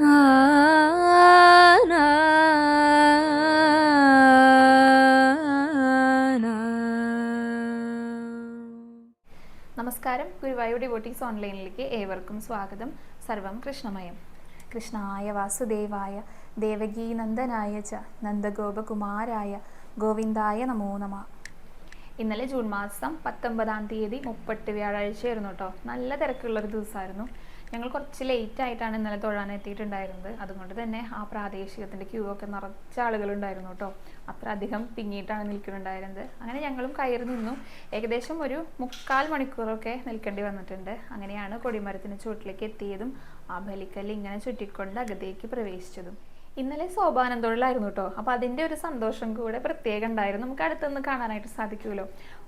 നമസ്കാരം. ഗുരുവായൂർ ഡിവോട്ടീസ് ഓൺലൈനിലേക്ക് ഏവർക്കും സ്വാഗതം. സർവം കൃഷ്ണമയം. കൃഷ്ണായ വാസുദേവായ ദേവകീനന്ദനായ ച നന്ദഗോപകുമാരായ ഗോവിന്ദായ നമോ നമ. ഇന്നലെ ജൂൺ മാസം പത്തൊമ്പതാം തീയതി മുപ്പട്ട് വ്യാഴാഴ്ചയായിരുന്നു കേട്ടോ. നല്ല തിരക്കുള്ളൊരു ദിവസമായിരുന്നു. ഞങ്ങൾ കുറച്ച് ലേറ്റ് ആയിട്ടാണ് ഇന്നലെ തൊഴാൻ എത്തിയിട്ടുണ്ടായിരുന്നത്. അതുകൊണ്ട് തന്നെ ആ പ്രാദേശികത്തിന്റെ ക്യൂ ഒക്കെ നിറച്ച ആളുകളുണ്ടായിരുന്നു കേട്ടോ. അത്ര അധികം തിങ്ങിയിട്ടാണ് നിൽക്കുന്നുണ്ടായിരുന്നത്. അങ്ങനെ ഞങ്ങളും കയറി നിന്നു. ഏകദേശം ഒരു മുക്കാൽ മണിക്കൂറൊക്കെ നിൽക്കേണ്ടി വന്നിട്ടുണ്ട്. അങ്ങനെയാണ് കൊടിമരത്തിന് ചുവട്ടിലേക്ക് എത്തിയതും ആ ബലിക്കല്ല് ഇങ്ങനെ ചുറ്റിക്കൊണ്ട് അകത്തേക്ക് പ്രവേശിച്ചതും. ഇന്നലെ സോപാനം തൊഴിലായിരുന്നു കേട്ടോ. അപ്പോൾ അതിന്റെ ഒരു സന്തോഷം കൂടെ പ്രത്യേകം ഉണ്ടായിരുന്നു. നമുക്ക് അടുത്തുനിന്ന് കാണാനായിട്ട് സാധിക്കുമല്ലോ.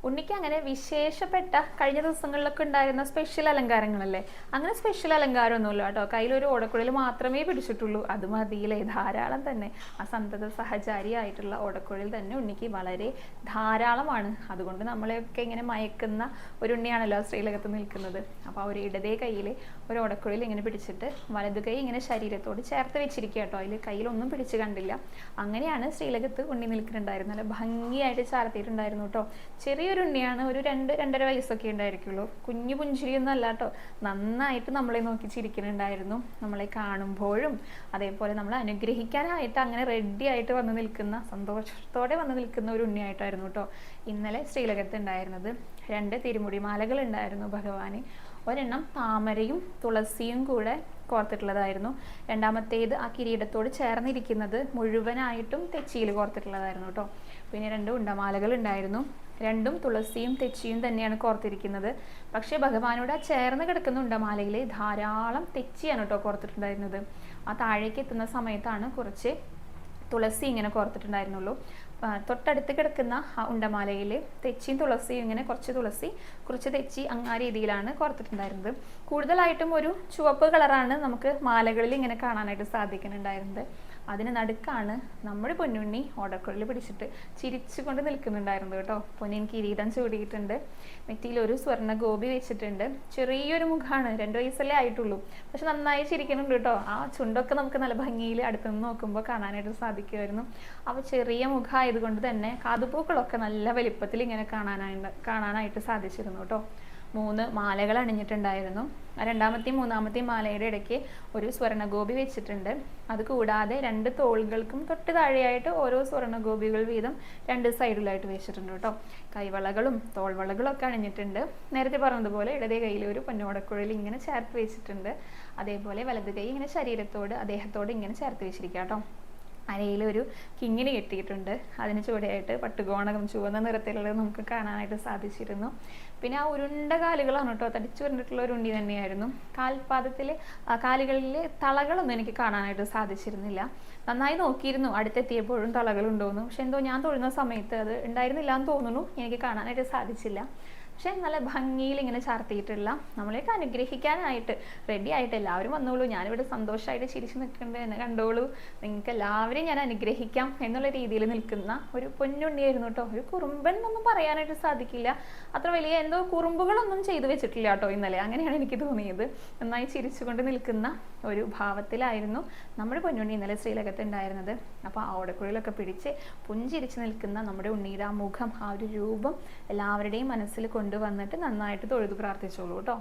ഉണ്ണിക്ക് അങ്ങനെ വിശേഷപ്പെട്ട കഴിഞ്ഞ ദിവസങ്ങളിലൊക്കെ ഉണ്ടായിരുന്ന സ്പെഷ്യൽ അലങ്കാരങ്ങളല്ലേ? അങ്ങനെ സ്പെഷ്യൽ അലങ്കാരമൊന്നുമില്ല കേട്ടോ. കയ്യിലൊരു ഓടക്കുഴൽ മാത്രമേ പിടിച്ചിട്ടുള്ളൂ. അത് മതിയിലേ ധാരാളം തന്നെ. ആ സന്തത സഹചാരിയായിട്ടുള്ള ഓടക്കുഴൽ തന്നെ ഉണ്ണിക്ക് വളരെ ധാരാളമാണ്. അതുകൊണ്ട് നമ്മളെയൊക്കെ ഇങ്ങനെ മയക്കുന്ന ഒരു ഉണ്ണിയാണല്ലോ ശ്രീലകത്ത് നിൽക്കുന്നത്. അപ്പോൾ ആ ഒരു ഇടതേ കയ്യിൽ ഒരു ഓടക്കുഴൽ ഇങ്ങനെ പിടിച്ചിട്ട് വലതു കൈ ഇങ്ങനെ ശരീരത്തോട് ചേർത്ത് വെച്ചിരിക്കുക കേട്ടോ. അതിൽ കയ്യിലൊന്നും പിടിച്ച് കണ്ടില്ല. അങ്ങനെയാണ് ശ്രീലകത്ത് ഉണ്ണി നിൽക്കുന്നുണ്ടായിരുന്നത്. നല്ല ഭംഗിയായിട്ട് ചാർത്തിയിട്ടുണ്ടായിരുന്നു കേട്ടോ. ചെറിയൊരു ഉണ്ണിയാണ് ഒരു രണ്ട് രണ്ടര വയസ്സൊക്കെ ഉണ്ടായിരിക്കുള്ളൂ. കുഞ്ഞു പുഞ്ചിരിയൊന്നും അല്ല കേട്ടോ നന്നായിട്ട് നമ്മളെ നോക്കി ചിരിക്കുന്നുണ്ടായിരുന്നു. നമ്മളെ കാണുമ്പോഴും അതേപോലെ നമ്മളെ അനുഗ്രഹിക്കാനായിട്ട് അങ്ങനെ റെഡി ആയിട്ട് വന്ന് നിൽക്കുന്ന സന്തോഷത്തോടെ വന്ന് നിൽക്കുന്ന ഒരു ഉണ്ണിയായിട്ടായിരുന്നു കേട്ടോ ഇന്നലെ ശ്രീലകത്ത് ഉണ്ടായിരുന്നത്. രണ്ട് തിരുമുടിമാലകൾ ഉണ്ടായിരുന്നു ഭഗവാന്. ഒരെണ്ണം താമരയും തുളസിയും കൂടെ കോർത്തിട്ടുള്ളതായിരുന്നു. രണ്ടാമത്തേത് ആ കിരീടത്തോട് ചേർന്നിരിക്കുന്നത് മുഴുവനായിട്ടും തെച്ചിയിൽ കോർത്തിട്ടുള്ളതായിരുന്നു കേട്ടോ പിന്നെ രണ്ട് ഉണ്ടമാലകൾ ഉണ്ടായിരുന്നു രണ്ടും തുളസിയും തെച്ചിയും തന്നെയാണ് കോർത്തിരിക്കുന്നത്. പക്ഷേ ഭഗവാനോട് ആ ചേർന്ന് കിടക്കുന്നുണ്ട് മാലയിൽ ധാരാളം തെച്ചിയാണ് കേട്ടോ കോർത്തിട്ടുണ്ടായിരുന്നത്. ആ താഴേക്ക് എത്തുന്ന സമയത്താണ് കുറച്ച് തുളസി ഇങ്ങനെ കോർത്തിട്ടുണ്ടായിരുന്നുള്ളൂ. തൊട്ടടുത്ത് കിടക്കുന്ന ആ ഉണ്ടമാലയിൽ തെച്ചിയും തുളസിയും ഇങ്ങനെ കുറച്ച് തുളസി കുറച്ച് തെച്ചി ആ രീതിയിലാണ് കോർത്തിട്ടുണ്ടായിരുന്നത്. കൂടുതലായിട്ടും ഒരു ചുവപ്പ് കളറാണ് നമുക്ക് മാലകളിൽ ഇങ്ങനെ കാണാനായിട്ട് സാധിക്കുന്നുണ്ടായിരുന്നത്. അതിന് നടുക്കാണ് നമ്മുടെ പൊന്നുണ്ണി ഓടക്കുഴൽ പിടിച്ചിട്ട് ചിരിച്ചുകൊണ്ട് നിൽക്കുന്നുണ്ടായിരുന്നു കേട്ടോ. പൊന്നിൻ കിരീടം ചൂടിയിട്ടുണ്ട്. നെറ്റിയിൽ ഒരു സ്വർണ ഗോപി വെച്ചിട്ടുണ്ട്. ചെറിയൊരു മുഖമാണ് രണ്ട് വയസ്സല്ലേ ആയിട്ടുള്ളൂ. പക്ഷെ നന്നായി ചിരിക്കുന്നുണ്ട് കേട്ടോ. ആ ചുണ്ടൊക്കെ നമുക്ക് നല്ല ഭംഗിയിൽ അടുത്തുനിന്ന് നോക്കുമ്പോൾ കാണാനായിട്ട് സാധിക്കുമായിരുന്നു. അവ ചെറിയ മുഖമായതുകൊണ്ട് തന്നെ കാതുപൂക്കളൊക്കെ നല്ല വലിപ്പത്തിൽ ഇങ്ങനെ കാണാനായിട്ട് കാണാനായിട്ട് സാധിച്ചിരുന്നു കേട്ടോ. മൂന്ന് മാലകൾ അണിഞ്ഞിട്ടുണ്ടായിരുന്നു. രണ്ടാമത്തെയും മൂന്നാമത്തെയും മാലയുടെ ഇടയ്ക്ക് ഒരു സ്വർണഗോപി വെച്ചിട്ടുണ്ട്. അത് കൂടാതെ രണ്ട് തോളുകൾക്കും തൊട്ട് താഴെയായിട്ട് ഓരോ സ്വർണഗോപികൾ വീതം രണ്ട് സൈഡിലായിട്ട് വെച്ചിട്ടുണ്ട് കേട്ടോ. കൈവളകളും തോൾവളകളും ഒക്കെ അണിഞ്ഞിട്ടുണ്ട്. നേരത്തെ പറഞ്ഞതുപോലെ ഇടതേ കയ്യിൽ ഒരു പൊന്നോടക്കുഴൽ ഇങ്ങനെ ചേർത്ത് വെച്ചിട്ടുണ്ട്. അതേപോലെ വലത് കൈ ഇങ്ങനെ ശരീരത്തോട് അദ്ദേഹത്തോട് ഇങ്ങനെ ചേർത്ത് വെച്ചിരിക്കുക കേട്ടോ. അരയിൽ ഒരു കിങ്ങിണി കെട്ടിയിട്ടുണ്ട്. അതിന് ചുവടെയായിട്ട് പട്ടുകോണകം ചുവന്ന നിറത്തിലുള്ളത് നമുക്ക് കാണാനായിട്ട് സാധിച്ചിരുന്നു. പിന്നെ ആ ഉരുണ്ട കാലുകളാണ് കേട്ടോ തടിച്ചു വരണ്ടിട്ടുള്ള ഉണ്ണി തന്നെയായിരുന്നു. കാൽപാദത്തിലെ കാലുകളിൽ തളകളൊന്നും എനിക്ക് കാണാനായിട്ട് സാധിച്ചിരുന്നില്ല. നന്നായി നോക്കിയിരുന്നു അടുത്തെത്തിയപ്പോഴും തളകളുണ്ടോയെന്ന് പക്ഷെ എന്തോ ഞാൻ തൊഴുന്ന സമയത്ത് അത് ഉണ്ടായിരുന്നില്ല എന്ന് തോന്നുന്നു. എനിക്ക് കാണാനായിട്ട് സാധിച്ചില്ല. പക്ഷേ നല്ല ഭംഗിയിൽ ഇങ്ങനെ ചാർത്തിയിട്ടുള്ള നമ്മളെയൊക്കെ അനുഗ്രഹിക്കാനായിട്ട് റെഡി ആയിട്ട് എല്ലാവരും വന്നോളൂ. ഞാനിവിടെ സന്തോഷമായിട്ട് ചിരിച്ചു നിൽക്കുന്നുണ്ട് എന്നെ കണ്ടോളൂ. നിങ്ങൾക്ക് എല്ലാവരെയും ഞാൻ അനുഗ്രഹിക്കാം എന്നുള്ള രീതിയിൽ നിൽക്കുന്ന ഒരു പൊന്നുണ്ണിയായിരുന്നു കേട്ടോ. ഒരു കുറുമ്പൻ എന്നൊന്നും പറയാനായിട്ട് സാധിക്കില്ല. അത്ര വലിയ എന്തോ കുറുമ്പുകളൊന്നും ചെയ്തു വെച്ചിട്ടില്ല കേട്ടോ ഇന്നലെ. അങ്ങനെയാണ് എനിക്ക് തോന്നിയത്. നന്നായി ചിരിച്ചുകൊണ്ട് നിൽക്കുന്ന ഒരു ഭാവത്തിലായിരുന്നു നമ്മുടെ പൊന്നുണ്ണി ഇന്നലെ ശ്രീലകത്ത് ഉണ്ടായിരുന്നത്. അപ്പോൾ ആ ഓടക്കുഴലൊക്കെ പിടിച്ച് പുഞ്ചിരിച്ച് നിൽക്കുന്ന നമ്മുടെ ഉണ്ണിയുടെ ആ മുഖം ആ ഒരു രൂപം എല്ലാവരുടെയും മനസ്സിൽ കൊണ്ടുവന്നിട്ട് നന്നായിട്ട് തൊഴുതു പ്രാർത്ഥിച്ചോളൂ കേട്ടോ.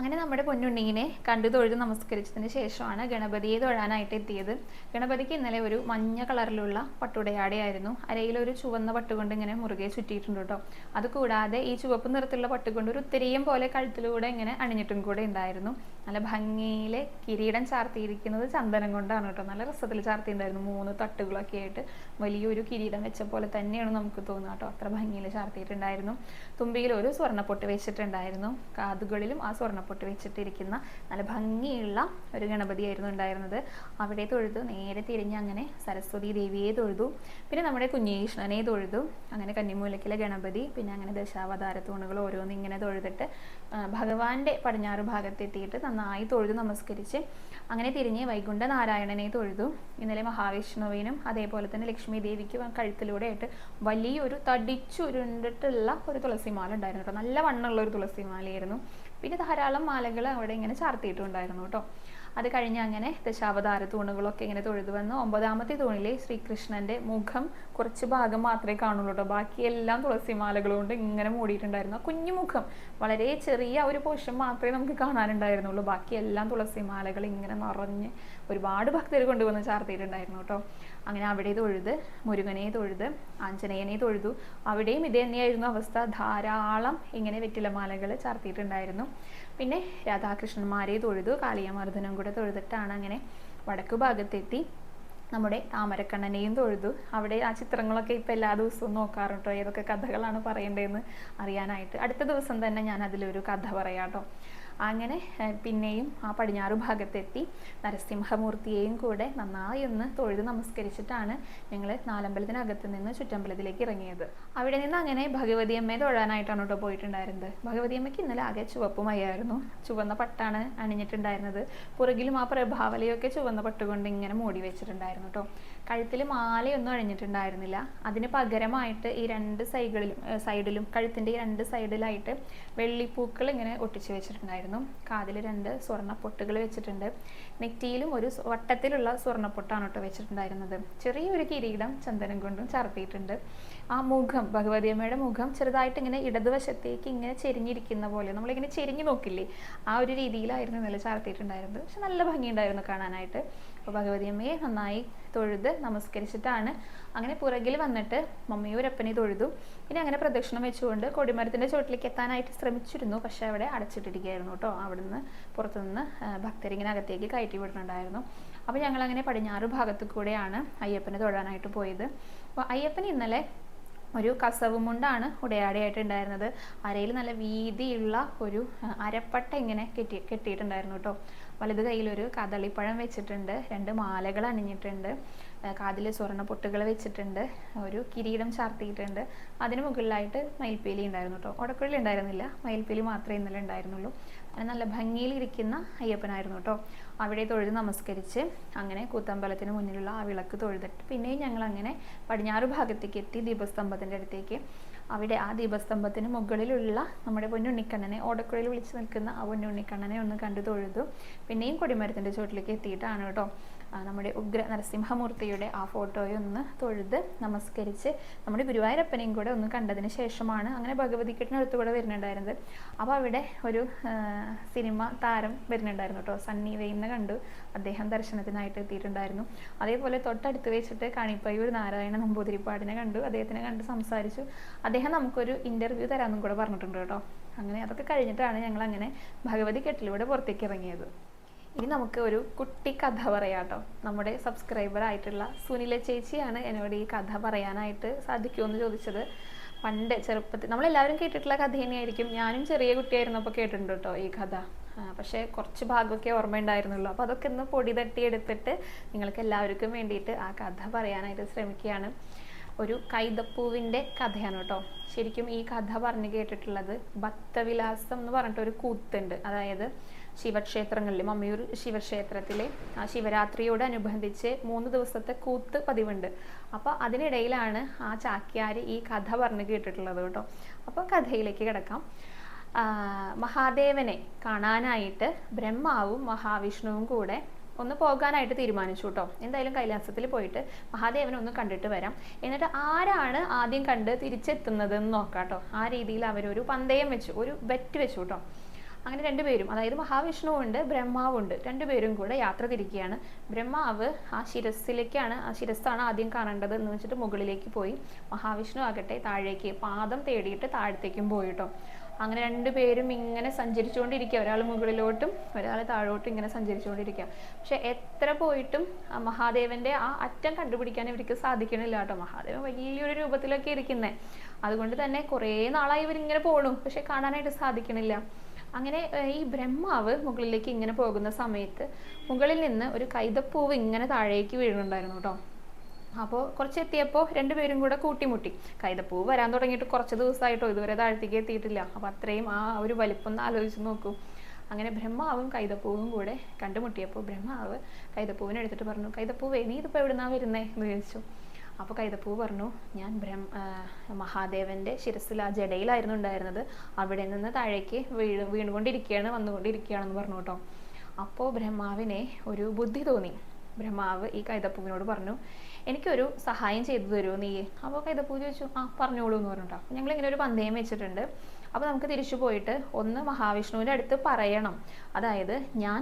അങ്ങനെ നമ്മുടെ പൊന്നുണ്ണിങ്ങിനെ കണ്ടു തൊഴുത് നമസ്കരിച്ചതിന് ശേഷമാണ് ഗണപതിയെ തൊഴാനായിട്ട് എത്തിയത്. ഗണപതിക്ക് ഇന്നലെ ഒരു മഞ്ഞ കളറിലുള്ള പട്ടുടയാടയായിരുന്നു. അരയിലൊരു ചുവന്ന പട്ടുകൊണ്ട് ഇങ്ങനെ മുറുകെ ചുറ്റിയിട്ടുണ്ട് കേട്ടോ അതുകൂടാതെ ഈ ചുവപ്പ് നിറത്തിലുള്ള പട്ടുകൊണ്ട് ഒരു ഉത്തരീയം പോലെ കഴുത്തിലൂടെ ഇങ്ങനെ അണിഞ്ഞിട്ടും കൂടെ ഉണ്ടായിരുന്നു. നല്ല ഭംഗിയിലെ കിരീടം ചാർത്തിയിരിക്കുന്നത് ചന്ദനം കൊണ്ടാണ് കേട്ടോ നല്ല രസത്തിൽ ചാർത്തിയിട്ടുണ്ടായിരുന്നു. മൂന്ന് തട്ടുകളൊക്കെ ആയിട്ട് വലിയൊരു കിരീടം വെച്ച പോലെ തന്നെയാണ് നമുക്ക് തോന്നുക കേട്ടോ അത്ര ഭംഗിയിൽ ചാർത്തിയിട്ടുണ്ടായിരുന്നു. തുമ്പിയിൽ ഒരു സ്വർണപ്പൊട്ട് വെച്ചിട്ടുണ്ടായിരുന്നു. കാതുകളിലും ആ സ്വർണപ്പൊട്ട് വെച്ചിട്ടിരിക്കുന്ന നല്ല ഭംഗിയുള്ള ഒരു ഗണപതിയായിരുന്നു ഉണ്ടായിരുന്നത്. അവിടെ തൊഴുതു നേരെ തിരിഞ്ഞ് അങ്ങനെ സരസ്വതി ദേവിയെ തൊഴുതു. പിന്നെ നമ്മുടെ കുഞ്ഞീഷ്ണനെ തൊഴുതു. അങ്ങനെ കന്നിമൂലക്കിലെ ഗണപതി പിന്നെ അങ്ങനെ ദശാവതാര തൂണുകൾ ഓരോന്ന് ഇങ്ങനെ തൊഴുതിട്ട് ഭഗവാന്റെ പടിഞ്ഞാറ് ഭാഗത്തെത്തിയിട്ട് നന്നായി തൊഴുതു നമസ്കരിച്ച് അങ്ങനെ തിരിഞ്ഞ് വൈകുണ്ഠ നാരായണനെ തൊഴുതു. ഇന്നലെ മഹാവിഷ്ണുവിനും അതേപോലെ തന്നെ ലക്ഷ്മി ദേവിക്ക് കഴുത്തിലൂടെ ആയിട്ട് വലിയൊരു തടിച്ചുരുണ്ടിട്ടുള്ള ഒരു തുളസിമാല ഉണ്ടായിരുന്നു കേട്ടോ. നല്ല വണ്ണമുള്ള ഒരു തുളസിമാലയായിരുന്നു. പിന്നെ ധാരാളം മാലകൾ അവിടെ ഇങ്ങനെ ചാർത്തിയിട്ടുണ്ടായിരുന്നു കേട്ടോ. അത് കഴിഞ്ഞ് അങ്ങനെ ദശാവതാര തൂണുകളൊക്കെ ഇങ്ങനെ തൊഴുതു വന്ന്. ഒമ്പതാമത്തെ തൂണിലെ ശ്രീകൃഷ്ണന്റെ മുഖം കുറച്ച് ഭാഗം മാത്രമേ കാണുള്ളൂ കേട്ടോ. ബാക്കിയെല്ലാം തുളസിമാലകൾ കൊണ്ട് ഇങ്ങനെ മൂടിയിട്ടുണ്ടായിരുന്നു. കുഞ്ഞു മുഖം വളരെ ചെറിയ ഒരു പോഷൻ മാത്രമേ നമുക്ക് കാണാനുണ്ടായിരുന്നുള്ളൂ. ബാക്കിയെല്ലാം തുളസിമാലകൾ ഇങ്ങനെ നിറഞ്ഞ് ഒരുപാട് ഭക്തർ കൊണ്ടുവന്ന് ചാർത്തിയിട്ടുണ്ടായിരുന്നു കേട്ടോ. അങ്ങനെ അവിടെ തൊഴുത് മുരുകനെ തൊഴുത് ആഞ്ജനേയനെ തൊഴുതു. അവിടെയും ഇത് തന്നെയായിരുന്നു അവസ്ഥ. ധാരാളം ഇങ്ങനെ വെറ്റിലമാലകൾ ചാർത്തിയിട്ടുണ്ടായിരുന്നു. പിന്നെ രാധാകൃഷ്ണന്മാരെ തൊഴുതു കാളിയമർദ്ദനം കൂടെ തൊഴുതിട്ടാണ് അങ്ങനെ വടക്കു ഭാഗത്തെത്തി. നമ്മുടെ താമരക്കണ്ണനെയും തൊഴുതു. അവിടെ ആ ചിത്രങ്ങളൊക്കെ ഇപ്പം എല്ലാ ദിവസവും നോക്കാറുണ്ടോ. ഏതൊക്കെ കഥകളാണ് പറയേണ്ടതെന്ന് അറിയാനായിട്ട്. അടുത്ത ദിവസം തന്നെ ഞാൻ അതിലൊരു കഥ പറയാം കേട്ടോ. അങ്ങനെ പിന്നെയും ആ പടിഞ്ഞാറ് ഭാഗത്തെത്തി നരസിംഹമൂർത്തിയെയും കൂടെ നന്നായി ഒന്ന് തൊഴുത് നമസ്കരിച്ചിട്ടാണ് ഞങ്ങൾ നാലമ്പലത്തിനകത്ത് നിന്ന് ചുറ്റമ്പലത്തിലേക്ക് ഇറങ്ങിയത്. അവിടെ നിന്ന് അങ്ങനെ ഭഗവതി അമ്മയെ തൊഴാനായിട്ടാണ് കേട്ടോ പോയിട്ടുണ്ടായിരുന്നത്. ഭഗവതി അമ്മയ്ക്ക് ഇന്നലെ ആകെ ചുവപ്പുമയായിരുന്നു ചുവന്ന പട്ടാണ് അണിഞ്ഞിട്ടുണ്ടായിരുന്നത്. പുറകിലും ആ പ്രഭാവലയൊക്കെ ചുവന്ന പട്ടുകൊണ്ട് ഇങ്ങനെ മൂടി വെച്ചിട്ടുണ്ടായിരുന്നു കേട്ടോ. കഴുത്തിൽ മാലയൊന്നും അണിഞ്ഞിട്ടുണ്ടായിരുന്നില്ല. അതിന് പകരമായിട്ട് ഈ രണ്ട് സൈഡിലും സൈഡിലും കഴുത്തിന്റെ ഈ രണ്ട് സൈഡിലായിട്ട് വെള്ളിപ്പൂക്കൾ ഇങ്ങനെ ഒട്ടിച്ചു വെച്ചിട്ടുണ്ടായിരുന്നു. കാതിൽ രണ്ട് സ്വർണ പൊട്ടുകൾ വെച്ചിട്ടുണ്ട്. നെറ്റിയിലും ഒരു വട്ടത്തിലുള്ള വട്ടത്തിലുള്ള സ്വർണപ്പൊട്ടാണ് കേട്ടോ വെച്ചിട്ടുണ്ടായിരുന്നത്. ചെറിയൊരു കിരീടം ചന്ദനം കൊണ്ടും ചാർത്തിയിട്ടുണ്ട്. ആ മുഖം ഭഗവതിയമ്മയുടെ മുഖം ചെറുതായിട്ട് ഇങ്ങനെ ഇടതുവശത്തേക്ക് ഇങ്ങനെ ചെരിഞ്ഞിരിക്കുന്ന പോലെ നമ്മളിങ്ങനെ ചെരിഞ്ഞു നോക്കില്ലേ ആ ഒരു രീതിയിലായിരുന്നു ഇന്നലെ ചാർത്തിയിട്ടുണ്ടായിരുന്നത്. പക്ഷെ നല്ല ഭംഗിയുണ്ടായിരുന്നു കാണാനായിട്ട്. അപ്പോൾ ഭഗവതിയമ്മയെ നന്നായി തൊഴുത് നമസ്കരിച്ചിട്ടാണ് അങ്ങനെ പുറകിൽ വന്നിട്ട് മമ്മിയൂരപ്പനെ തൊഴുതു പിന്നെ അങ്ങനെ പ്രദക്ഷിണം വെച്ചുകൊണ്ട് കൊടിമരത്തിന്റെ ചുവട്ടിലേക്ക് എത്താനായിട്ട് ശ്രമിച്ചിരുന്നു. പക്ഷെ അവിടെ അടച്ചിട്ടിരിക്കുകയായിരുന്നു കേട്ടോ. അവിടുന്ന് പുറത്തുനിന്ന് ഭക്തരിങ്ങനെ അകത്തേക്ക് കയറ്റി വിടുന്നുണ്ടായിരുന്നു. അപ്പോൾ ഞങ്ങൾ അങ്ങനെ പടിഞ്ഞാറ് ഭാഗത്തു കൂടെയാണ് അയ്യപ്പനെ തൊഴാനായിട്ട് പോയത്. അപ്പോൾ അയ്യപ്പൻ ഇന്നലെ ഒരു കസവുമുണ്ടാണ് ഉടയാടയായിട്ട് ഉണ്ടായിരുന്നത്. അരയിൽ നല്ല വീതിയുള്ള ഒരു അരപ്പട്ട ഇങ്ങനെ കെട്ടി കെട്ടിയിട്ടുണ്ടായിരുന്നു കേട്ടോ. വലത് കയ്യിലൊരു കദളിപ്പഴം വെച്ചിട്ടുണ്ട്. രണ്ട് മാലകൾ അണിഞ്ഞിട്ടുണ്ട്. കാതിൽ സ്വർണ പൊട്ടുകൾ വെച്ചിട്ടുണ്ട്. ഒരു കിരീടം ചാർത്തിയിട്ടുണ്ട്. അതിന് മുകളിലായിട്ട് മയിൽപ്പീലി ഉണ്ടായിരുന്നു കേട്ടോ ഉടക്കുഴലി ഉണ്ടായിരുന്നില്ല. മയിൽപ്പീലി മാത്രമേ ഇന്നലെ ഉണ്ടായിരുന്നുള്ളൂ. അങ്ങനെ നല്ല ഭംഗിയിലിരിക്കുന്ന അയ്യപ്പനായിരുന്നു കേട്ടോ അവിടെ തൊഴുത് നമസ്കരിച്ച് അങ്ങനെ കൂത്തമ്പലത്തിന് മുന്നിലുള്ള ആ വിളക്ക് തൊഴുതിട്ട് പിന്നെയും ഞങ്ങൾ അങ്ങനെ പടിഞ്ഞാറ് ഭാഗത്തേക്ക് എത്തി ദീപസ്തംഭത്തിന്റെ അടുത്തേക്ക്. അവിടെ ആ ദീപസ്തംഭത്തിന് മുകളിലുള്ള നമ്മുടെ പൊന്നുണ്ണിക്കണ്ണനെ ഓടക്കുഴയിൽ വിളിച്ച് നിൽക്കുന്ന ആ പൊന്നുണ്ണിക്കണ്ണനെ ഒന്ന് കണ്ടു തൊഴുതു. പിന്നെയും കൊടിമരത്തിന്റെ ചുവട്ടിലേക്ക് എത്തിയിട്ടാണ് കേട്ടോ നമ്മുടെ ഉഗ്ര നരസിംഹമൂർത്തിയുടെ ആ ഫോട്ടോയെ ഒന്ന് തൊഴുത് നമസ്കരിച്ച് നമ്മുടെ ഗുരുവായൂരപ്പനെയും കൂടെ ഒന്ന് കണ്ടതിന് ശേഷമാണ് അങ്ങനെ ഭഗവതിക്കെട്ടിനടുത്ത് കൂടെ വരുന്നുണ്ടായിരുന്നത്. അപ്പോൾ അവിടെ ഒരു സിനിമ താരം വരുന്നുണ്ടായിരുന്നു കേട്ടോ. സണ്ണി വെയ്യുന്ന കണ്ടു. അദ്ദേഹം ദർശനത്തിനായിട്ട് എത്തിയിട്ടുണ്ടായിരുന്നു. അതേപോലെ തൊട്ടടുത്ത് വെച്ചിട്ട് കണിപ്പയ്യൂർ നാരായണ നമ്പൂതിരിപ്പാടിനെ കണ്ടു. അദ്ദേഹത്തിനെ കണ്ട് സംസാരിച്ചു. അദ്ദേഹം നമുക്കൊരു ഇന്റർവ്യൂ തരാമെന്നും കൂടെ പറഞ്ഞിട്ടുണ്ട് കേട്ടോ. അങ്ങനെ അതൊക്കെ കഴിഞ്ഞിട്ടാണ് ഞങ്ങൾ അങ്ങനെ ഭഗവതി കെട്ടിലൂടെ പുറത്തേക്ക് ഇറങ്ങിയത്. ഇനി നമുക്ക് ഒരു കുട്ടി കഥ പറയാം കേട്ടോ നമ്മുടെ സബ്സ്ക്രൈബർ ആയിട്ടുള്ള സുനില ചേച്ചിയാണ് എന്നോട് ഈ കഥ പറയാനായിട്ട് സാധിക്കുമോ എന്ന് ചോദിച്ചത്. പണ്ട് ചെറുപ്പത്തിൽ നമ്മളെല്ലാവരും കേട്ടിട്ടുള്ള കഥ തന്നെയായിരിക്കും. ഞാനും ചെറിയ കുട്ടിയായിരുന്നപ്പോൾ കേട്ടിട്ടുണ്ട് കേട്ടോ ഈ കഥ. പക്ഷേ കുറച്ച് ഭാഗമൊക്കെ ഓർമ്മയുണ്ടായിരുന്നുള്ളൂ. അപ്പോൾ അതൊക്കെ ഒന്ന് പൊടി തട്ടിയെടുത്തിട്ട് നിങ്ങൾക്ക് എല്ലാവർക്കും വേണ്ടിയിട്ട് ആ കഥ പറയാനായിട്ട് ശ്രമിക്കുകയാണ്. ഒരു കൈതപ്പൂവിന്റെ കഥയാണ് കേട്ടോ ശരിക്കും ഈ കഥ പറഞ്ഞു കേട്ടിട്ടുള്ളത് ഭക്തവിലാസം എന്ന് പറഞ്ഞിട്ട് ഒരു കൂത്തുണ്ട്. അതായത് ശിവക്ഷേത്രങ്ങളിൽ മമ്മിയൂർ ശിവക്ഷേത്രത്തിലെ ആ ശിവരാത്രിയോടനുബന്ധിച്ച് മൂന്ന് ദിവസത്തെ കൂത്ത് പതിവുണ്ട്. അപ്പോൾ അതിനിടയിലാണ് ആ ചാക്യാർ ഈ കഥ പറഞ്ഞു കേട്ടിട്ടുള്ളത് കേട്ടോ. അപ്പോൾ കഥയിലേക്ക് കിടക്കാം. മഹാദേവനെ കാണാനായിട്ട് ബ്രഹ്മാവും മഹാവിഷ്ണുവും കൂടെ ഒന്ന് പോകാനായിട്ട് തീരുമാനിച്ചു കേട്ടോ. എന്തായാലും കൈലാസത്തിൽ പോയിട്ട് മഹാദേവനെ ഒന്ന് കണ്ടിട്ട് വരാം. എന്നിട്ട് ആരാണ് ആദ്യം കണ്ട് തിരിച്ചെത്തുന്നത് എന്ന് നോക്കാം കേട്ടോ. ആ രീതിയിൽ അവരൊരു പന്തയം വെച്ചു ഒരു ബെറ്റ് വെച്ചു കേട്ടോ. അങ്ങനെ രണ്ടുപേരും അതായത് മഹാവിഷ്ണുവുണ്ട് ഉണ്ട് ബ്രഹ്മാവും ഉണ്ട് രണ്ടുപേരും കൂടെ യാത്ര തിരിക്കുകയാണ്. ബ്രഹ്മാവ് ആ ശിരസിലേക്കാണ് ആ ശിരസ്സാണ് ആദ്യം കാണേണ്ടത് എന്ന് വെച്ചിട്ട് മുകളിലേക്ക് പോയി. മഹാവിഷ്ണു ആകട്ടെ താഴേക്ക് പാദം തേടിയിട്ട് താഴത്തേക്കും പോയി കേട്ടോ അങ്ങനെ രണ്ടുപേരും ഇങ്ങനെ സഞ്ചരിച്ചുകൊണ്ടിരിക്കുക. ഒരാൾ മുകളിലോട്ടും ഒരാൾ താഴോട്ടും ഇങ്ങനെ സഞ്ചരിച്ചുകൊണ്ടിരിക്കുക. പക്ഷെ എത്ര പോയിട്ടും മഹാദേവന്റെ ആ അറ്റം കണ്ടുപിടിക്കാൻ ഇവർക്ക് സാധിക്കണില്ല കേട്ടോ. മഹാദേവൻ വലിയൊരു രൂപത്തിലൊക്കെ ഇരിക്കുന്നേ. അതുകൊണ്ട് തന്നെ കുറേ നാളായി ഇവരിങ്ങനെ പോണു. പക്ഷെ കാണാനായിട്ട് സാധിക്കണില്ല. അങ്ങനെ ഈ ബ്രഹ്മാവ് മുകളിലേക്ക് ഇങ്ങനെ പോകുന്ന സമയത്ത് മുകളിൽ നിന്ന് ഒരു കൈതപ്പൂവ് ഇങ്ങനെ താഴേക്ക് വീഴുന്നുണ്ടായിരുന്നു കേട്ടോ. അപ്പോൾ കുറച്ച് എത്തിയപ്പോൾ രണ്ടുപേരും കൂടെ കൂട്ടിമുട്ടി. കൈതപ്പൂവ് വരാൻ തുടങ്ങിയിട്ട് കുറച്ച് ദിവസമായിട്ടോ ഇതുവരെ താഴത്തേക്ക് എത്തിയിട്ടില്ല. അപ്പോൾ അത്രയും ആ ഒരു വലിപ്പം ഒന്ന് ആലോചിച്ച് നോക്കൂ. അങ്ങനെ ബ്രഹ്മാവും കൈതപ്പൂവും കൂടെ കണ്ടുമുട്ടിയപ്പോൾ ബ്രഹ്മാവ് കൈതപ്പൂവിനെ എടുത്തിട്ട് പറഞ്ഞു കൈതപ്പൂവേ നീ ഇതിപ്പോൾ എവിടുന്നാ വരുന്നേ? എന്ന് ചോദിച്ചു. അപ്പോൾ കൈതപ്പൂ പറഞ്ഞു ഞാൻ ബ്രഹ്മ മഹാദേവന്റെ ശിരസിൽ ആ ജടയിലായിരുന്നു ഉണ്ടായിരുന്നത്. അവിടെ നിന്ന് താഴേക്ക് വീണ് വീണുകൊണ്ടിരിക്കുകയാണ് വന്നുകൊണ്ടിരിക്കുകയാണെന്ന് പറഞ്ഞു കേട്ടോ. അപ്പോൾ ബ്രഹ്മാവിനെ ഒരു ബുദ്ധി തോന്നി. ബ്രഹ്മാവ് ഈ കൈതപ്പൂവിനോട് പറഞ്ഞു എനിക്കൊരു സഹായം ചെയ്തു തരുമോ നീ? അപ്പോൾ കൈതപ്പൂ ചോദിച്ചു ആ പറഞ്ഞോളൂ എന്ന് പറഞ്ഞിട്ടോ ഞങ്ങളിങ്ങനെ ഒരു പന്തയം വെച്ചിട്ടുണ്ട്. അപ്പോൾ നമുക്ക് തിരിച്ചു പോയിട്ട് ഒന്ന് മഹാവിഷ്ണുവിന്റെ അടുത്ത് പറയണം. അതായത് ഞാൻ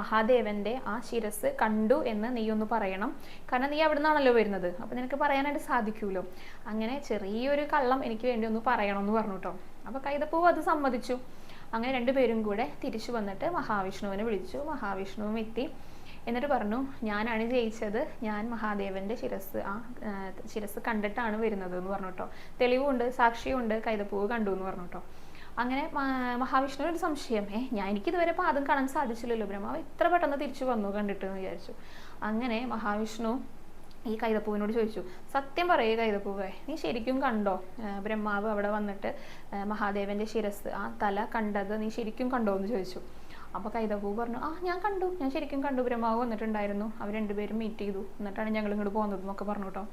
മഹാദേവന്റെ ആ ശിരസ് കണ്ടു എന്ന് നീ ഒന്ന് പറയണം. കാരണം നീ അവിടെ നിന്നാണല്ലോ വരുന്നത്. അപ്പോൾ നിനക്ക് പറയാനായിട്ട് സാധിക്കുമല്ലോ അങ്ങനെ ചെറിയൊരു കള്ളം എനിക്ക് വേണ്ടി ഒന്ന് പറയണം എന്ന് പറഞ്ഞു കേട്ടോ അപ്പോൾ കൈതപ്പൂവ് അത് സമ്മതിച്ചു. അങ്ങനെ രണ്ടുപേരും കൂടെ തിരിച്ചു വന്നിട്ട് മഹാവിഷ്ണുവിനെ വിളിച്ചു. മഹാവിഷ്ണുവും എത്തി. എന്നിട്ട് പറഞ്ഞു ഞാനാണ് ജയിച്ചത്. ഞാൻ മഹാദേവന്റെ ശിരസ് ആ ശിരസ് കണ്ടിട്ടാണ് വരുന്നത് എന്ന് പറഞ്ഞു കേട്ടോ. തെളിവുണ്ട് സാക്ഷിയുണ്ട് കൈതപ്പൂവ് കണ്ടു എന്ന് പറഞ്ഞു കേട്ടോ. അങ്ങനെ മഹാവിഷ്ണു ഒരു സംശയം. ഏ ഞാൻ എനിക്കിതുവരെ പാദം കാണാൻ സാധിച്ചില്ലല്ലോ. ബ്രഹ്മാവ് ഇത്ര പെട്ടെന്ന് തിരിച്ചു വന്നു കണ്ടിട്ട് എന്ന് വിചാരിച്ചു. അങ്ങനെ മഹാവിഷ്ണു ഈ കൈതപ്പൂവിനോട് ചോദിച്ചു സത്യം പറയേ കൈതപ്പൂവേ നീ ശരിക്കും കണ്ടോ? ബ്രഹ്മാവ് അവിടെ വന്നിട്ട് മഹാദേവന്റെ ശിരസ് ആ തല കണ്ടത് നീ ശരിക്കും കണ്ടോ? എന്ന് ചോദിച്ചു. അപ്പോൾ കൈതകൂ പറഞ്ഞു ആ ഞാൻ കണ്ടു. ഞാൻ ശരിക്കും കണ്ടു. ബ്രഹ്മാവ് വന്നിട്ടുണ്ടായിരുന്നു. അവർ രണ്ടുപേരും മീറ്റ് ചെയ്തു. എന്നിട്ടാണ് ഞങ്ങൾ ഇങ്ങോട്ട് പോകുന്നത് എന്നൊക്കെ പറഞ്ഞു കേട്ടോ.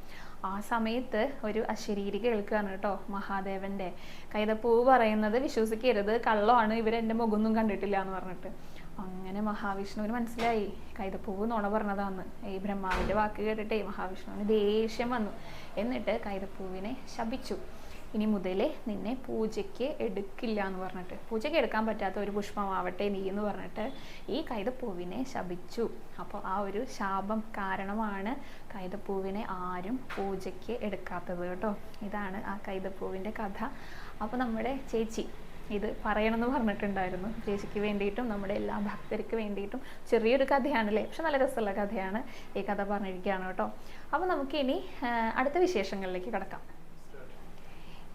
ആ സമയത്ത് ഒരു അശരീരി കേൾക്കുകയാണ് കേട്ടോ മഹാദേവന്റെ. കൈതപ്പൂവ് പറയുന്നത് വിശ്വസിക്കരുത്. കള്ളമാണ്. ഇവരെന്റെ മുഖമൊന്നും കണ്ടിട്ടില്ല എന്ന് പറഞ്ഞിട്ട്. അങ്ങനെ മഹാവിഷ്ണുവിന് മനസ്സിലായി. കൈതപ്പൂവ് നുണ പറഞ്ഞതാന്ന് ഈ ബ്രഹ്മാവിന്റെ വാക്ക് കേട്ടിട്ടേ മഹാവിഷ്ണുവിന് ദേഷ്യം വന്നു. എന്നിട്ട് കൈതപ്പൂവിനെ ശപിച്ചു. ഇനി മുതലേ നിന്നെ പൂജയ്ക്ക് എടുക്കില്ല എന്ന് പറഞ്ഞിട്ട്. പൂജയ്ക്ക് എടുക്കാൻ പറ്റാത്ത ഒരു പുഷ്പമാവട്ടെ നീ എന്ന് പറഞ്ഞിട്ട് ഈ കൈതപ്പൂവിനെ ശപിച്ചു. അപ്പോൾ ആ ഒരു ശാപം കാരണമാണ് കൈതപ്പൂവിനെ ആരും പൂജയ്ക്ക് എടുക്കാത്തത് കേട്ടോ. ഇതാണ് ആ കൈതപ്പൂവിന്റെ കഥ. അപ്പോൾ നമ്മുടെ ചേച്ചി ഇത് പറയണമെന്ന് പറഞ്ഞിട്ടുണ്ടായിരുന്നു. ചേച്ചിക്ക് വേണ്ടിയിട്ടും നമ്മുടെ എല്ലാ ഭക്തർക്ക് വേണ്ടിയിട്ടും ചെറിയൊരു കഥയാണല്ലേ? പക്ഷെ നല്ല രസമുള്ള കഥയാണ് ഈ കഥ പറഞ്ഞിരിക്കുകയാണ് കേട്ടോ. അപ്പോൾ നമുക്കിനി അടുത്ത വിശേഷങ്ങളിലേക്ക് കിടക്കാം.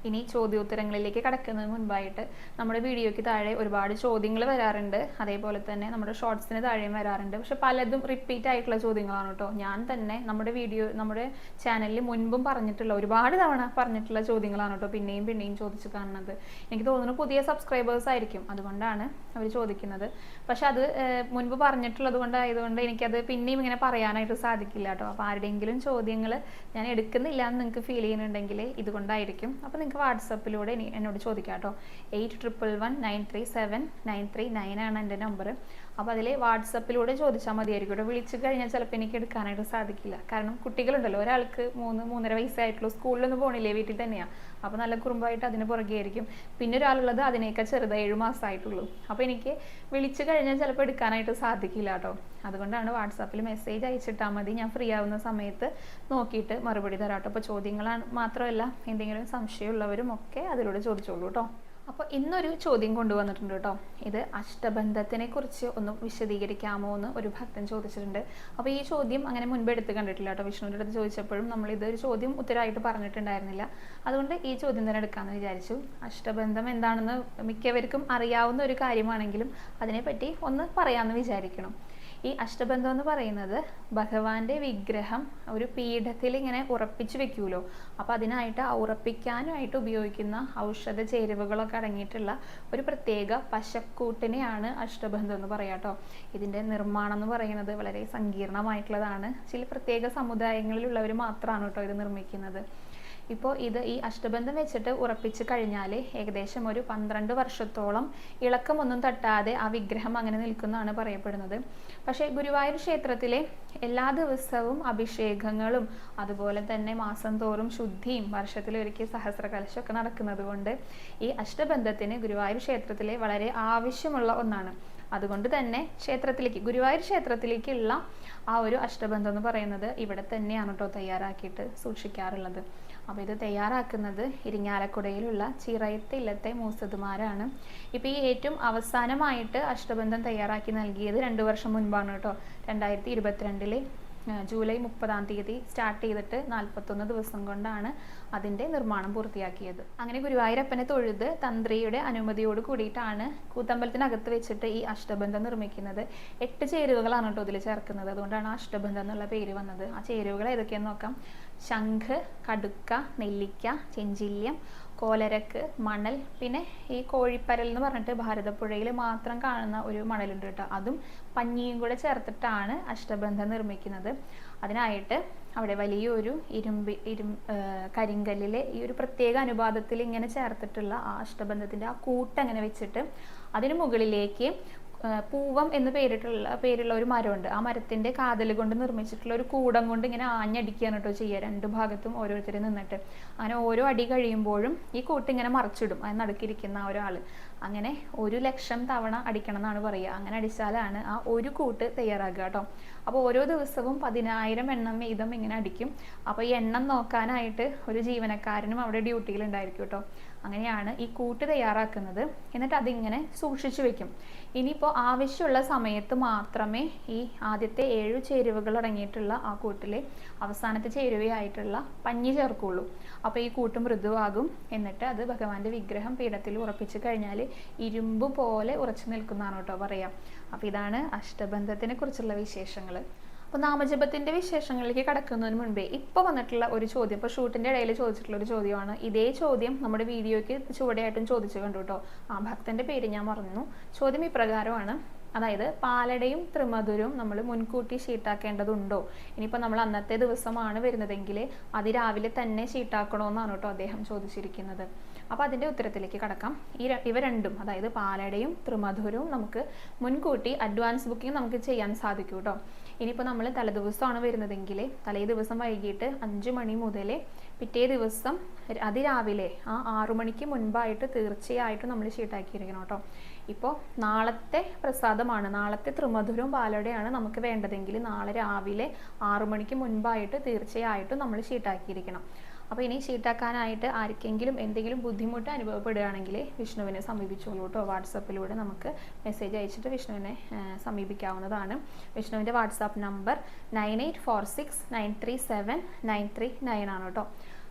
ഇനി ചോദ്യോത്തരങ്ങളിലേക്ക് കടക്കുന്നതിന് മുൻപായിട്ട് നമ്മുടെ വീഡിയോയ്ക്ക് താഴെ ഒരുപാട് ചോദ്യങ്ങൾ വരാറുണ്ട്. അതേപോലെ തന്നെ നമ്മുടെ ഷോർട്സിന് താഴെയും വരാറുണ്ട്. പക്ഷെ പലതും റിപ്പീറ്റ് ആയിട്ടുള്ള ചോദ്യങ്ങളാണ് കേട്ടോ. ഞാൻ തന്നെ നമ്മുടെ വീഡിയോ നമ്മുടെ ചാനലിൽ മുൻപും പറഞ്ഞിട്ടുള്ള ഒരുപാട് തവണ പറഞ്ഞിട്ടുള്ള ചോദ്യങ്ങളാണ് കേട്ടോ പിന്നെയും പിന്നെയും ചോദിച്ചു കാണുന്നത്. എനിക്ക് തോന്നുന്നു പുതിയ സബ്സ്ക്രൈബേഴ്സ് ആയിരിക്കും. അതുകൊണ്ടാണ് അവർ ചോദിക്കുന്നത്. പക്ഷെ അത് മുൻപ് പറഞ്ഞിട്ടുള്ളത് കൊണ്ടായതുകൊണ്ട് എനിക്കത് പിന്നെയും ഇങ്ങനെ പറയാനായിട്ട് സാധിക്കില്ല കേട്ടോ. അപ്പോൾ ആരുടെയെങ്കിലും ചോദ്യങ്ങൾ ഞാൻ എടുക്കുന്നില്ല എന്ന് നിങ്ങൾക്ക് ഫീൽ ചെയ്യുന്നുണ്ടെങ്കിൽ ഇതുകൊണ്ടായിരിക്കും. അപ്പോൾ നിങ്ങൾക്ക് വാട്സപ്പിലൂടെ എന്നോട് ചോദിക്കാം കേട്ടോ. Eight triple one nine three seven nine three nine ആണ് എന്റെ നമ്പർ അപ്പോൾ അതിൽ വാട്സപ്പിലൂടെ ചോദിച്ചാൽ മതിയായിരിക്കും. കേട്ടോ വിളിച്ചു കഴിഞ്ഞാൽ ചിലപ്പോൾ എനിക്ക് എടുക്കാനായിട്ട് സാധിക്കില്ല. കാരണം കുട്ടികളുണ്ടല്ലോ ഒരാൾക്ക് മൂന്ന് മൂന്നര വയസ്സായിട്ടുള്ളൂ സ്കൂളിലൊന്നും പോകണില്ലേ വീട്ടിൽ തന്നെയാണ് അപ്പോൾ നല്ല കുറുമ്പായിട്ട് അതിന് പുറകെ ആയിരിക്കും പിന്നെ ഒരാളുള്ളത് അതിനേക്കാൾ ചെറുത് ഏഴ് മാസമായിട്ടുള്ളൂ അപ്പോൾ എനിക്ക് വിളിച്ചു കഴിഞ്ഞാൽ ചിലപ്പോൾ എടുക്കാനായിട്ട് സാധിക്കില്ല കേട്ടോ. അതുകൊണ്ടാണ് വാട്സാപ്പിൽ മെസ്സേജ് അയച്ചിട്ടാൽ മതി. ഞാൻ ഫ്രീ ആവുന്ന സമയത്ത് നോക്കിയിട്ട് മറുപടി തരാം കേട്ടോ. അപ്പോൾ ചോദ്യങ്ങളാണ് മാത്രമല്ല എന്തെങ്കിലും സംശയമുള്ളവരും ഒക്കെ അതിലൂടെ ചോദിച്ചോളൂ കേട്ടോ. അപ്പോൾ ഇന്നൊരു ചോദ്യം കൊണ്ടുവന്നിട്ടുണ്ട് കേട്ടോ. ഇത് അഷ്ടബന്ധത്തിനെ കുറിച്ച് ഒന്ന് വിശദീകരിക്കാമോ എന്ന് ഒരു ഭക്തൻ ചോദിച്ചിട്ടുണ്ട്. അപ്പോൾ ഈ ചോദ്യം അങ്ങനെ മുൻപ് എടുത്ത് കണ്ടിട്ടില്ല കേട്ടോ. വിഷ്ണുവിന്റെ അടുത്ത് ചോദിച്ചപ്പോഴും നമ്മൾ ഇതൊരു ചോദ്യം ഉത്തരമായിട്ട് പറഞ്ഞിട്ടുണ്ടായിരുന്നില്ല. അതുകൊണ്ട് ഈ ചോദ്യം തന്നെ എടുക്കാമെന്ന് വിചാരിച്ചു. അഷ്ടബന്ധം എന്താണെന്ന് മിക്കവർക്കും അറിയാവുന്ന ഒരു കാര്യമാണെങ്കിലും അതിനെപ്പറ്റി ഒന്ന് പറയാമെന്ന് വിചാരിക്കണം. ഈ അഷ്ടബന്ധം എന്ന് പറയുന്നത് ഭഗവാന്റെ വിഗ്രഹം ഒരു പീഠത്തിൽ ഇങ്ങനെ ഉറപ്പിച്ചു വെക്കൂലോ. അപ്പോൾ അതിനായിട്ട് ഉറപ്പിക്കാനായിട്ട് ഉപയോഗിക്കുന്ന ഔഷധ ചേരുവകളൊക്കെ അടങ്ങിയിട്ടുള്ള ഒരു പ്രത്യേക പശക്കൂട്ടിനെയാണ് അഷ്ടബന്ധം എന്ന് പറയാം കേട്ടോ ഇതിന്റെ നിർമ്മാണം എന്ന് പറയുന്നത് വളരെ സങ്കീർണമായിട്ടുള്ളതാണ്. ചില പ്രത്യേക സമുദായങ്ങളിലുള്ളവർ മാത്രമാണ് കേട്ടോ ഇത് നിർമ്മിക്കുന്നത്. ഇപ്പോൾ ഇത് ഈ അഷ്ടബന്ധം വെച്ചിട്ട് ഉറപ്പിച്ച് കഴിഞ്ഞാൽ ഏകദേശം ഒരു പന്ത്രണ്ട് വർഷത്തോളം ഇളക്കമൊന്നും തട്ടാതെ ആ വിഗ്രഹം അങ്ങനെ നിൽക്കുന്നതാണ് പറയപ്പെടുന്നത്. പക്ഷേ ഗുരുവായൂർ ക്ഷേത്രത്തിലെ എല്ലാ ദിവസവും അഭിഷേകങ്ങളും അതുപോലെ തന്നെ മാസം തോറും ശുദ്ധിയും വർഷത്തിലൊരിക്കൽ സഹസ്രകലശമൊക്കെ നടക്കുന്നത് കൊണ്ട് ഈ അഷ്ടബന്ധത്തിന് ഗുരുവായൂർ ക്ഷേത്രത്തിലെ വളരെ ആവശ്യമുള്ള ഒന്നാണ്. അതുകൊണ്ട് തന്നെ ക്ഷേത്രത്തിലേക്ക് ഗുരുവായൂർ ക്ഷേത്രത്തിലേക്കുള്ള ആ ഒരു അഷ്ടബന്ധം എന്ന് പറയുന്നത് ഇവിടെ തന്നെയാണ് കേട്ടോ തയ്യാറാക്കിയിട്ട് സൂക്ഷിക്കാറുള്ളത്. അപ്പോൾ ഇത് തയ്യാറാക്കുന്നത് ഇരിങ്ങാലക്കുടയിലുള്ള ചിറയത്ത് ഇല്ലത്തെ മൂസതുമാരാണ്. ഇപ്പോൾ ഈ ഏറ്റവും അവസാനമായിട്ട് അഷ്ടബന്ധം തയ്യാറാക്കി നൽകിയത് രണ്ട് വർഷം മുൻപാണ് കേട്ടോ രണ്ടായിരത്തി ഇരുപത്തിരണ്ടിൽ. ജൂലൈ മുപ്പതാം തീയതി സ്റ്റാർട്ട് ചെയ്തിട്ട് നാൽപ്പത്തൊന്ന് ദിവസം കൊണ്ടാണ് അതിന്റെ നിർമ്മാണം പൂർത്തിയാക്കിയത്. അങ്ങനെ ഗുരുവായൂരപ്പനെ തൊഴുത് തന്ത്രിയുടെ അനുമതിയോട് കൂടിയിട്ടാണ് കൂത്തമ്പലത്തിനകത്ത് വെച്ചിട്ട് ഈ അഷ്ടബന്ധം നിർമ്മിക്കുന്നത്. എട്ട് ചേരുവകളാണ് കേട്ടോ ഇതിൽ ചേർക്കുന്നത്. അതുകൊണ്ടാണ് അഷ്ടബന്ധം എന്നുള്ള പേര് വന്നത്. ആ ചേരുവകൾ ഏതൊക്കെയെന്ന് നോക്കാം. ശംഖ് കടുക്ക നെല്ലിക്ക ചെഞ്ചില്യം കോലരക്ക് മണൽ പിന്നെ ഈ കോഴിപ്പരൽ എന്ന് പറഞ്ഞിട്ട് ഭാരതപ്പുഴയിൽ മാത്രം കാണുന്ന ഒരു മണലുണ്ട് കേട്ടോ. അതും പഞ്ഞിയും കൂടെ ചേർത്തിട്ടാണ് അഷ്ടബന്ധം നിർമ്മിക്കുന്നത്. അതിനായിട്ട് അവിടെ വലിയൊരു ഇരുമ്പ് ഇരും കരിങ്കല്ലിലെ ഈ ഒരു പ്രത്യേക അനുപാതത്തിൽ ഇങ്ങനെ ചേർത്തിട്ടുള്ള ആ അഷ്ടബന്ധത്തിന്റെ ആ കൂട്ട് അങ്ങനെ വെച്ചിട്ട് അതിന് മുകളിലേക്ക് പൂവം എന്ന് പേരിട്ടുള്ള പേരുള്ള ഒരു മരമുണ്ട്. ആ മരത്തിന്റെ കാതൽ കൊണ്ട് നിർമ്മിച്ചിട്ടുള്ള ഒരു കൂടം കൊണ്ട് ഇങ്ങനെ ആഞ്ഞടിക്കുകയാണ് കേട്ടോ ചെയ്യുക. രണ്ട് ഭാഗത്തും ഓരോരുത്തർ നിന്നിട്ട്. അങ്ങനെ ഓരോ അടി കഴിയുമ്പോഴും ഈ കൂട്ട് ഇങ്ങനെ മറിച്ചിടും. അത് നടുക്കിരിക്കുന്ന ആ ഒരാൾ അങ്ങനെ ഒരു ലക്ഷം തവണ അടിക്കണം എന്നാണ് പറയുക. അങ്ങനെ അടിച്ചാലാണ് ആ ഒരു കൂട്ട് തയ്യാറാക്കുക കേട്ടോ അപ്പോൾ ഓരോ ദിവസവും പതിനായിരം എണ്ണം വീതം ഇങ്ങനെ അടിക്കും. അപ്പോൾ ഈ എണ്ണം നോക്കാനായിട്ട് ഒരു ജീവനക്കാരനും അവിടെ ഡ്യൂട്ടിയിൽ ഉണ്ടായിരിക്കും കേട്ടോ അങ്ങനെയാണ് ഈ കൂട്ട് തയ്യാറാക്കുന്നത്. എന്നിട്ട് അതിങ്ങനെ സൂക്ഷിച്ചു വെക്കും. ഇനിയിപ്പോൾ ആവശ്യമുള്ള സമയത്ത് മാത്രമേ ഈ ആദ്യത്തെ ഏഴു ചേരുവകൾ അടങ്ങിയിട്ടുള്ള ആ കൂട്ടിലെ അവസാനത്തെ ചേരുവയായിട്ടുള്ള പഞ്ഞി ചേർക്കുള്ളൂ. അപ്പോൾ ഈ കൂട്ട് മൃദുവാകും. എന്നിട്ട് അത് ഭഗവാന്റെ വിഗ്രഹം പീഠത്തിൽ ഉറപ്പിച്ചു കഴിഞ്ഞാൽ ഇരുമ്പ് പോലെ ഉറച്ചു നിൽക്കുന്നതാണ് കേട്ടോ പറയാം. അപ്പോൾ ഇതാണ് അഷ്ടബന്ധത്തിനെ കുറിച്ചുള്ള വിശേഷങ്ങൾ അപ്പോൾ നാമജപത്തിന്റെ വിശേഷങ്ങളിലേക്ക് കടക്കുന്നതിന് മുൻപേ ഇപ്പോൾ വന്നിട്ടുള്ള ഒരു ചോദ്യം ഇപ്പോൾ ഷൂട്ടിന്റെ ഇടയിൽ ചോദിച്ചിട്ടുള്ള ഒരു ചോദ്യമാണ്. ഇതേ ചോദ്യം നമ്മുടെ വീഡിയോയ്ക്ക് ചുവടെയായിട്ടും ചോദിച്ചു കണ്ടു കേട്ടോ ആ ഭക്തന്റെ പേര് ഞാൻ മറന്നു. ചോദ്യം ഇപ്രകാരമാണ്. അതായത് പാലടയും ത്രിമധുരവും നമ്മൾ മുൻകൂട്ടി ഷീട്ടാക്കേണ്ടതുണ്ടോ? ഇനിയിപ്പോൾ നമ്മൾ അന്നത്തെ ദിവസമാണ് വരുന്നതെങ്കിൽ അതിരാവിലെ തന്നെ ഷീട്ടാക്കണമെന്നാണ് കേട്ടോ അദ്ദേഹം ചോദിച്ചിരിക്കുന്നത്. അപ്പോൾ അതിന്റെ ഉത്തരത്തിലേക്ക് കടക്കാം. ഈ ഇവ രണ്ടും അതായത് പാലടയും ത്രിമധുരവും നമുക്ക് മുൻകൂട്ടി അഡ്വാൻസ് ബുക്കിംഗ് നമുക്ക് ചെയ്യാൻ സാധിക്കും കേട്ടോ ഇനിയിപ്പോൾ നമ്മൾ തലേദിവസമാണ് വരുന്നതെങ്കിൽ തലേ ദിവസം വൈകിട്ട് അഞ്ച് മണി മുതൽ പിറ്റേ ദിവസം അതിരാവിലെ ആ ആറു മണിക്ക് മുൻപായിട്ട് തീർച്ചയായിട്ടും നമ്മൾ ഷീട്ടാക്കിയിരിക്കണം കേട്ടോ ഇപ്പോൾ നാളത്തെ പ്രസാദമാണ് നാളത്തെ ത്രിമധുരവും പാലടയാണ് നമുക്ക് വേണ്ടതെങ്കിൽ നാളെ രാവിലെ ആറു മണിക്ക് മുൻപായിട്ട് തീർച്ചയായിട്ടും നമ്മൾ ഷീട്ടാക്കിയിരിക്കണം അപ്പോൾ ഇനി ഷീട്ടാക്കാനായിട്ട് ആർക്കെങ്കിലും എന്തെങ്കിലും ബുദ്ധിമുട്ട് അനുഭവപ്പെടുകയാണെങ്കിൽ വിഷ്ണുവിനെ സമീപിച്ചോളൂ കേട്ടോ. വാട്സപ്പിലൂടെ നമുക്ക് മെസ്സേജ് അയച്ചിട്ട് വിഷ്ണുവിനെ സമീപിക്കാവുന്നതാണ്. വിഷ്ണുവിന്റെ WhatsApp number nine eight four six nine three seven nine three nine ആണ് കേട്ടോ.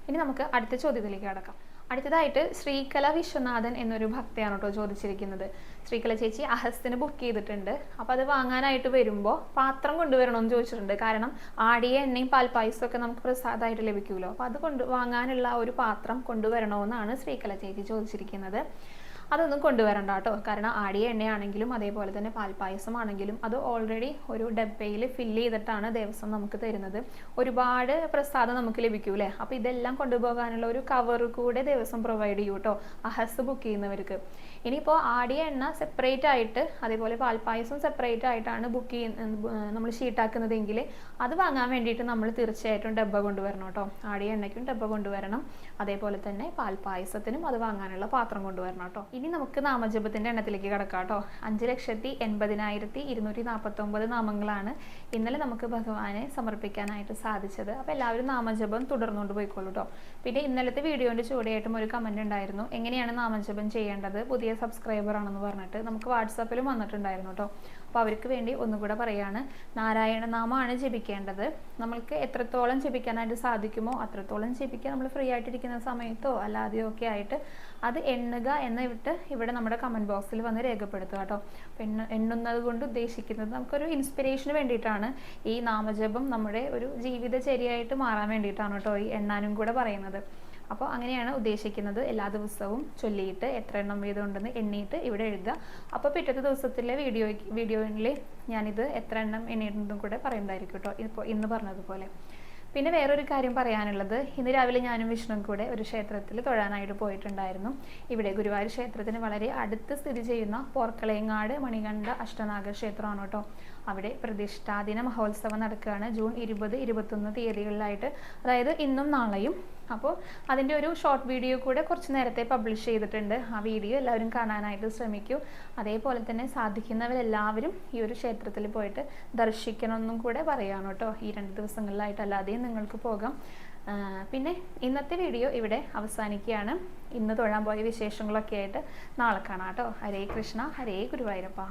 ഇനി നമുക്ക് അടുത്ത ചോദ്യത്തിലേക്ക് കടക്കാം. അടുത്തതായിട്ട് ശ്രീകല വിശ്വനാഥൻ എന്നൊരു ഭക്തയാണ് കേട്ടോ ചോദിച്ചിരിക്കുന്നത്. ശ്രീകല ചേച്ചി അഹസ്തിന് ബുക്ക് ചെയ്തിട്ടുണ്ട്. അപ്പോൾ അത് വാങ്ങാനായിട്ട് വരുമ്പോൾ പാത്രം കൊണ്ടുവരണമെന്ന് ചോദിച്ചിട്ടുണ്ട്. കാരണം ആടിയ എണ്ണയും പാൽപ്പായസവും ഒക്കെ നമുക്ക് പ്രസാദമായിട്ട് ലഭിക്കുമല്ലോ അപ്പോൾ അത് കൊണ്ട് വാങ്ങാനുള്ള ഒരു പാത്രം കൊണ്ടുവരണമെന്നാണ് ശ്രീകല ചേച്ചി ചോദിച്ചിരിക്കുന്നത്. അതൊന്നും കൊണ്ടുവരണ്ട കേട്ടോ. കാരണം ആടിയ എണ്ണയാണെങ്കിലും അതേപോലെ തന്നെ പാൽപ്പായസം ആണെങ്കിലും അത് ഓൾറെഡി ഒരു ഡബ്ബയിൽ ഫില്ല് ചെയ്തിട്ടാണ് ദേവസ്വം നമുക്ക് തരുന്നത്. ഒരുപാട് പ്രസാദം നമുക്ക് ലഭിക്കൂലേ അപ്പോൾ ഇതെല്ലാം കൊണ്ടുപോകാനുള്ള ഒരു കവർ കൂടെ ദേവസ്വം പ്രൊവൈഡ് ചെയ്യൂ കേട്ടോ. അഹസ് ബുക്ക് ചെയ്യുന്നവർക്ക്. ഇനിയിപ്പോൾ ആടിയ എണ്ണ സെപ്പറേറ്റ് ആയിട്ട് അതേപോലെ പാൽപ്പായസം സെപ്പറേറ്റ് ആയിട്ടാണ് ബുക്ക് ചെയ്യുന്ന നമ്മൾ ഷീട്ടാക്കുന്നതെങ്കിൽ അത് വാങ്ങാൻ വേണ്ടിയിട്ട് നമ്മൾ തീർച്ചയായിട്ടും ഡബ്ബ കൊണ്ടുവരണം കേട്ടോ ആടിയ എണ്ണയ്ക്കും ഡബ്ബ കൊണ്ടുവരണം. അതേപോലെ തന്നെ പാൽപ്പായസത്തിനും അത് വാങ്ങാനുള്ള പാത്രം കൊണ്ടുവരണം കേട്ടോ ഇനി നമുക്ക് നാമജപത്തിന്റെ എണ്ണത്തിലേക്ക് കിടക്കാം കേട്ടോ അഞ്ച് ലക്ഷത്തി എൺപതിനായിരത്തി ഇരുന്നൂറ്റി നാൽപ്പത്തി ഒമ്പത് നാമങ്ങളാണ് ഇന്നലെ നമുക്ക് ഭഗവാനെ സമർപ്പിക്കാനായിട്ട് സാധിച്ചത്. അപ്പോൾ എല്ലാവരും നാമജപം തുടർന്നുകൊണ്ട് പോയിക്കോളൂ കേട്ടോ പിന്നെ ഇന്നലത്തെ വീഡിയോന്റെ ചുവടെയായിട്ടും ഒരു കമന്റ് ഉണ്ടായിരുന്നു. എങ്ങനെയാണ് നാമജപം ചെയ്യേണ്ടത്? പുതിയ സബ്സ്ക്രൈബർ ആണെന്ന് പറഞ്ഞിട്ട് നമുക്ക് വാട്സാപ്പിലും വന്നിട്ടുണ്ടായിരുന്നു കേട്ടോ അപ്പോൾ അവർക്ക് വേണ്ടി ഒന്നുകൂടെ നാരായണ നാമമാണ് ജപിക്കേണ്ടത്. നമ്മൾക്ക് എത്രത്തോളം ജപിക്കാനായിട്ട് സാധിക്കുമോ അത്രത്തോളം ജപിക്കുക നമ്മൾ ഫ്രീ ആയിട്ടിരിക്കുന്ന സമയത്തോ അല്ലാതെയോ ഒക്കെ ആയിട്ട് അത് എണ്ണുക എന്ന വിട്ട് ഇവിടെ നമ്മുടെ കമന്റ് ബോക്സിൽ വന്ന് രേഖപ്പെടുത്തുക കേട്ടോ പിന്നെ എണ്ണ എണ്ണുന്നത് കൊണ്ട് ഉദ്ദേശിക്കുന്നത് നമുക്കൊരു ഇൻസ്പിറേഷന് വേണ്ടിയിട്ടാണ്. ഈ നാമജപം നമ്മുടെ ഒരു ജീവിതചര്യയായിട്ട് മാറാൻ വേണ്ടിയിട്ടാണ് കേട്ടോ ഈ എണ്ണാനും കൂടെ പറയുന്നത്. അപ്പോൾ അങ്ങനെയാണ് ഉദ്ദേശിക്കുന്നത്. എല്ലാ ദിവസവും ചൊല്ലിയിട്ട് എത്ര എണ്ണം വീതമുണ്ടെന്ന് എണ്ണിയിട്ട് ഇവിടെ എഴുതുക. അപ്പോൾ പിറ്റത്തെ ദിവസത്തിലെ വീഡിയോ വീഡിയോയിൽ ഞാനിത് എത്ര എണ്ണം എണ്ണിയിട്ടുണ്ടെന്നും കൂടെ പറയുന്നതായിരിക്കും കേട്ടോ. ഇപ്പോൾ ഇന്ന് പറഞ്ഞതുപോലെ. പിന്നെ വേറൊരു കാര്യം പറയാനുള്ളത്. ഇന്ന് രാവിലെ ഞാനും വിഷ്ണുവും കൂടെ ഒരു ക്ഷേത്രത്തിൽ തൊഴാനായിട്ട് പോയിട്ടുണ്ടായിരുന്നു. ഇവിടെ ഗുരുവായൂർ ക്ഷേത്രത്തിന് വളരെ അടുത്ത് സ്ഥിതി ചെയ്യുന്ന പോർക്കളയങ്ങാട് മണികണ്ഠ അഷ്ടനാഗ ക്ഷേത്രമാണ് കേട്ടോ. അവിടെ പ്രതിഷ്ഠാദിന മഹോത്സവം നടക്കുകയാണ്. ജൂൺ ഇരുപത് ഇരുപത്തൊന്ന് തീയതികളിലായിട്ട്. അതായത് ഇന്നും നാളെയും. അപ്പോൾ അതിന്റെ ഒരു ഷോർട്ട് വീഡിയോ കൂടെ കുറച്ച് നേരത്തെ പബ്ലിഷ് ചെയ്തിട്ടുണ്ട്. ആ വീഡിയോ എല്ലാവരും കാണാനായിട്ട് ശ്രമിക്കൂ. അതേപോലെ തന്നെ സാധിക്കുന്നവരെല്ലാവരും ഈ ഒരു ക്ഷേത്രത്തിൽ പോയിട്ട് ദർശിക്കണമെന്നും കൂടെ പറയാണ് കേട്ടോ. ഈ രണ്ട് ദിവസങ്ങളിലായിട്ട് അല്ലാതെയും നിങ്ങൾക്ക് പോകാം. പിന്നെ ഇന്നത്തെ വീഡിയോ ഇവിടെ അവസാനിക്കുകയാണ്. ഇന്ന് തൊഴാൻ പോയ വിശേഷങ്ങളൊക്കെ ആയിട്ട് നാളെ കാണാം കേട്ടോ. ഹരേ കൃഷ്ണ ഹരേ ഗുരുവായൂരപ്പ.